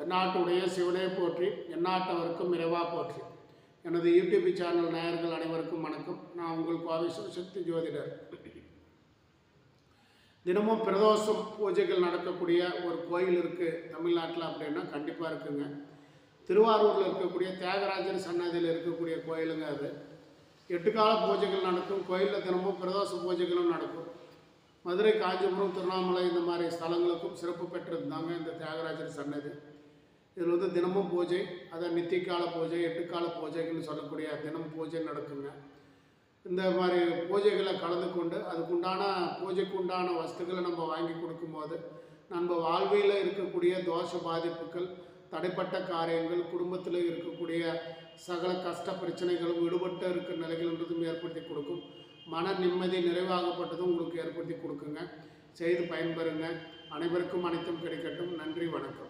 தென்னாட்டுடைய சிவனே போற்றி எந்நாட்டவருக்கும் இறைவா போற்றி. எனது யூடியூப் சேனல் நேயர்கள் அனைவருக்கும் வணக்கம். நான் உங்கள் கோவை சக்தி ஜோதிடர். தினமும் பிரதோஷம் பூஜைகள் நடக்கக்கூடிய ஒரு கோயில் இருக்குது தமிழ்நாட்டில் அப்படின்னா கண்டிப்பாக இருக்குங்க. திருவாரூரில் இருக்கக்கூடிய தியாகராஜர் சன்னதியில் இருக்கக்கூடிய கோயிலுங்க அது. எட்டு கால பூஜைகள் நடக்கும். கோயிலில் தினமும் பிரதோஷ பூஜைகளும் நடக்கும். மதுரை காஞ்சிபுரம் திருவண்ணாமலை இந்த மாதிரி ஸ்தலங்களுக்கும் சிறப்பு பெற்றிருந்தாங்க இந்த தியாகராஜர் சன்னதி. இதில் வந்து தினமும் பூஜை அதை நித்தியகால பூஜை எட்டுக்கால பூஜைகள்னு சொல்லக்கூடிய தினம் பூஜை நடக்குங்க. இந்த மாதிரி பூஜைகளை கலந்து கொண்டு அதுக்குண்டான பூஜைக்குண்டான வஸ்துக்களை நம்ம வாங்கி கொடுக்கும்போது நம்ம வாழ்வியில் இருக்கக்கூடிய தோஷ பாதிப்புகள் தடைப்பட்ட காரியங்கள் குடும்பத்தில் இருக்கக்கூடிய சகல கஷ்ட பிரச்சனைகளும் விடுபட்டு இருக்கிற நிலைகள்ன்றதும் ஏற்படுத்தி கொடுக்கும். மன நிம்மதி நிறைவாகப்பட்டதும் உங்களுக்கு ஏற்படுத்தி கொடுக்குங்க. செய்து பயன்பெறுங்க. அனைவருக்கும் அனைத்தும் கிடைக்கட்டும். நன்றி வணக்கம்.